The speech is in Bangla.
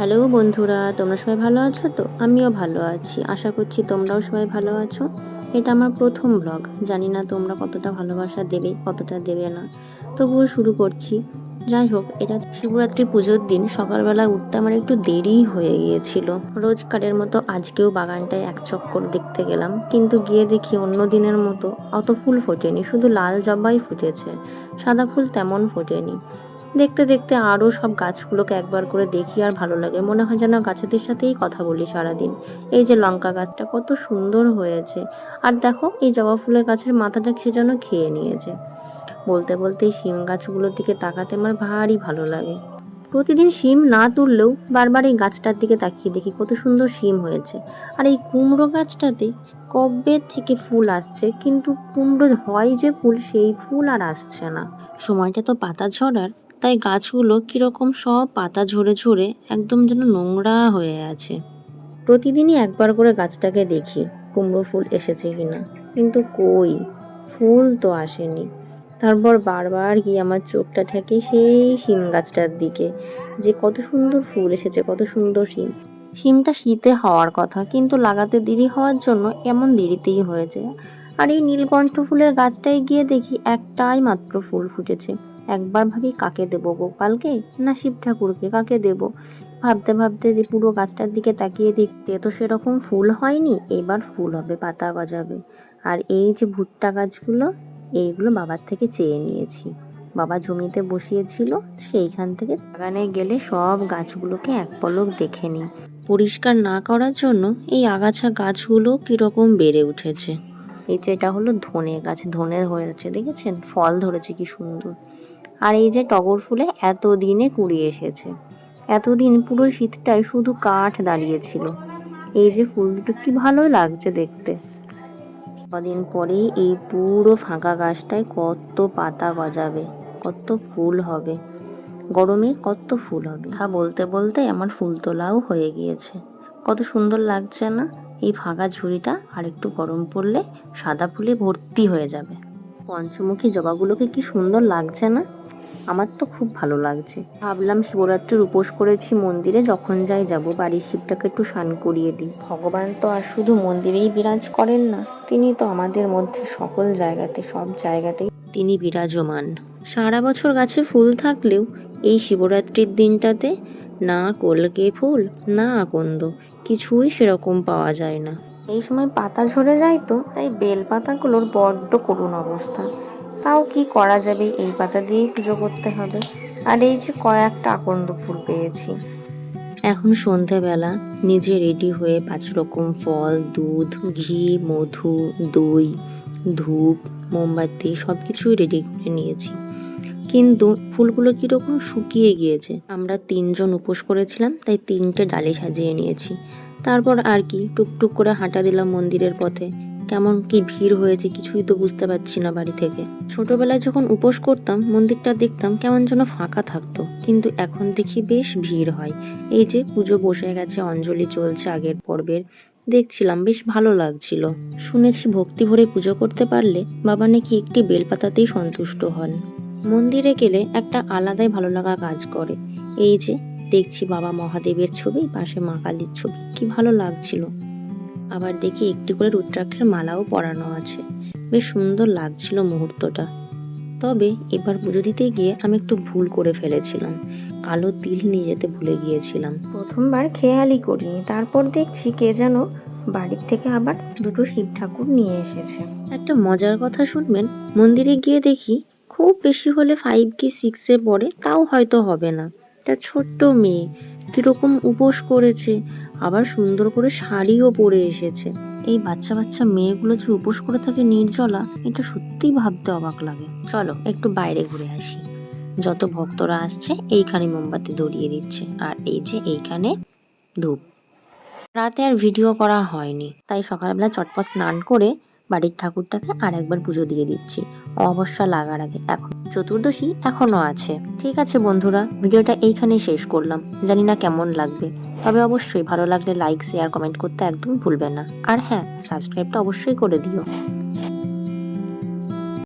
হ্যালো বন্ধুরা, তোমরা সবাই ভালো আছো তো? আমিও ভালো আছি। আশা করছি তোমরাও সবাই ভালো আছো। এটা আমার প্রথম ব্লগ জানি না তোমরা কতটা ভালোবাসা দেবে, কতটা দেবে না। তবুও শুরু করছি। যাই হোক, এটা শিবরাত্রি পুজোর দিন। সকালবেলা উঠতে আমার একটু দেরি হয়ে গিয়েছিল। রোজকারের মতো আজকেও বাগানটায় এক চক্কর দেখতে গেলাম। কিন্তু গিয়ে দেখি অন্য দিনের মতো অত ফুল ফোটেনি। শুধু লাল জবাই ফুটেছে। সাদা ফুল তেমন ফোটেনি। দেখতে দেখতে আরও সব গাছগুলোকে একবার করে দেখি আর ভালো লাগে। মনে হয় যেন গাছেদের সাথেই কথা বলি সারাদিন। এই যে লঙ্কা গাছটা কত সুন্দর হয়েছে। আর দেখো, এই জবা ফুলের গাছের মাথাটা সে যেন খেয়ে নিয়েছে। বলতে বলতে এই শিম গাছগুলোর দিকে তাকাতে আমার ভারী ভালো লাগে। প্রতিদিন শিম না তুললেও বারবার এই গাছটার দিকে তাকিয়ে দেখি কত সুন্দর শিম হয়েছে। আর এই কুমড়ো গাছটাতে কবে থেকে ফুল আসছে, কিন্তু কুমড়ো হয় যে ফুল, সেই ফুল আর আসছে না। সময়টা তো পাতা ঝরার। তাই গাছগুলো কীরকম সব পাতা ঝরে ঝরে একদম যেন নোংরা হয়ে আছে। প্রতিদিনই একবার করে গাছটাকে দেখি, কুমড়ো ফুল এসেছে কিনা। কিন্তু কই? ফুল তো আসেনি। তারপর বারবার গিয়ে আমার চোখটা ঠেকে সেই শিম গাছটার দিকে, যে কত সুন্দর ফুল এসেছে, কত সুন্দর শিম। শিমটা শীতে হওয়ার কথা, কিন্তু লাগাতে দেরি হওয়ার জন্য এমন দেরিতেই হয়েছে। আর এই নীলকণ্ঠ ফুলের গাছটায় গিয়ে দেখি একটাই মাত্র ফুল ফুটেছে। একবার ভাবি কাকে দেবো গোপালকে না শিব ঠাকুরকে? কাকে দেব? ভাবতে ভাবতে যে পুরো গাছটার দিকে তাকিয়ে দেখতে তো সেরকম ফুল হয়নি। এবার ফুল হবে, পাতা গজাবে। আর এই যে ভুট্টা গাছগুলো, এইগুলো বাবার থেকে চেয়ে নিয়েছি। বাবা জমিতে বসিয়েছিল, সেইখান থেকে বাগানে গেলে সব গাছগুলোকে এক পলক দেখে নিই। পরিষ্কার না করার জন্য এই আগাছা গাছগুলো কীরকম বেড়ে উঠেছে। এই যে এটা হলো ধনে গাছ, ধনে হয়েছে, দেখেছেন? ফল ধরেছে, কি সুন্দর। আর এই যে টগর ফুলে এতদিনে কুড়ি এসেছে। এতদিন পুরো শীতটায় শুধু কাঠ দাঁড়িয়েছিল। এই যে ফুল দুটো কি ভালো লাগছে দেখতে। কদিন পরেই এই পুরো ফাঁকা গাছটায় কত পাতা গজাবে, কত ফুল হবে। গরমে কত ফুল হবে। হ্যাঁ বলতে বলতে আমার ফুল তোলাও হয়ে গিয়েছে। কত সুন্দর লাগছে না? এই ফাঁকা ঝুড়িটা আর একটু গরম পড়লে সাদা ফুলে ভর্তি হয়ে যাবে। পঞ্চমুখী জবাগুলোকে কি সুন্দর লাগছে না? আমার তো খুব ভালো লাগছে। ভাবলাম শিবরাত্রির উপোস করেছি মন্দিরে, যখন যাই যাব বাড়ির শিবটাকে একটু স্নান করিয়ে দিই। ভগবান তো আর শুধু মন্দিরেই বিরাজ করেন না, তিনি তো আমাদের মধ্যে সকল জায়গাতে, সব জায়গাতেই তিনি বিরাজমান। সারা বছর গাছে ফুল থাকলেও এই শিবরাত্রির দিনটাতে না কলকে ফুল, না আকন্দ, কিছুই সেরকম পাওয়া যায় না। এই সময় পাতা ঝরে যায় তো, তাই বেল পাতাগুলোর বড্ড করুণ অবস্থা। তাও কি করা যাবে? এই পাতা দিয়েই পুজো করতে হবে। আর এই যে কয়েকটা আকন্দ ফুল পেয়েছি। এখন সন্ধেবেলা, নিজে রেডি হয়ে পাঁচ রকম ফল, দুধ, ঘি, মধু, দই, ধূপ, মোমবাতি সব কিছুই রেডি করে নিয়েছি। কিন্তু ফুলগুলো কীরকম শুকিয়ে গিয়েছে। আমরা তিনজন উপোস করেছিলাম, তাই তিনটে ডালি সাজিয়ে নিয়েছি। তারপর আর কি, টুকটুক করে হাঁটা দিলাম মন্দিরের পথে। কেমন কি ভিড় হয়েছে কিছুই তো বুঝতে পারছি না বাড়ি থেকে। ছোটবেলায় যখন উপোস করতাম, মন্দিরটা দেখতাম কেমন যেন ফাঁকা থাকতো, কিন্তু এখন দেখি বেশ ভিড় হয়। এই যে পুজো বসে গেছে, অঞ্জলি চলছে আগের পর্বের, দেখছিলাম বেশ ভালো লাগছিল। শুনেছি ভক্তি ভরে পুজো করতে পারলে বাবা নাকি একটি বেলপাতাতেই সন্তুষ্ট হন। মন্দিরে গেলে একটা আলাদাই ভালো লাগা কাজ করে। এই যে দেখছি বাবা মহাদেবের ছবি, পাশে মা কালীর ছবি, কি ভালো লাগছিল। আবার দেখি একটি করে রুদ্রাক্ষের মালাও পরানো আছে। বেশ সুন্দর লাগছিল মুহূর্তটা। তবে এবার পুজো দিতে গিয়ে আমি একটু ভুল করে ফেলেছিলাম। কালো তিল নিয়ে যেতে ভুলে গিয়েছিলাম। প্রথমবার খেয়ালই করিনি তারপর দেখছি কে যেন বাড়ির থেকে আবার দুটো শিব ঠাকুর নিয়ে এসেছে। একটা মজার কথা শুনবেন মন্দিরে গিয়ে দেখি খুব বেশি হলে ফাইভ কি সিক্সে পড়ে তাও হয়তো হবে না। একটা ছোট্ট মেয়ে কীরকম উপোস করেছে আবার সুন্দর করে শাড়িও পরে এসেছে। এই বাচ্চা বাচ্চা মেয়েগুলো যে উপোস করে থাকে নির্জলা, এটা সত্যি ভাবতে অবাক লাগে। চলো, একটু বাইরে ঘুরে আসি। যত ভক্তরা আসছে, এইখানে মোমবাতি ধরিয়ে দিচ্ছে। আর এই যে এইখানে ধূপ। রাতে আর ভিডিও করা হয়নি, তাই সকালবেলা চটপট স্নান করে বাড়ির ঠাকুরটাকে আর একবার পুজো দিয়ে দিচ্ছি। অমাবস্যা লাগার আগে। এখন চতুর্দশী এখনও আছে। ঠিক আছে বন্ধুরা, ভিডিওটা এইখানেই শেষ করলাম। জানি না কেমন লাগবে। তবে অবশ্যই ভালো লাগলে লাইক শেয়ার কমেন্ট করতে একদম ভুলবে না। আর হ্যাঁ সাবস্ক্রাইবটা অবশ্যই করে দিও।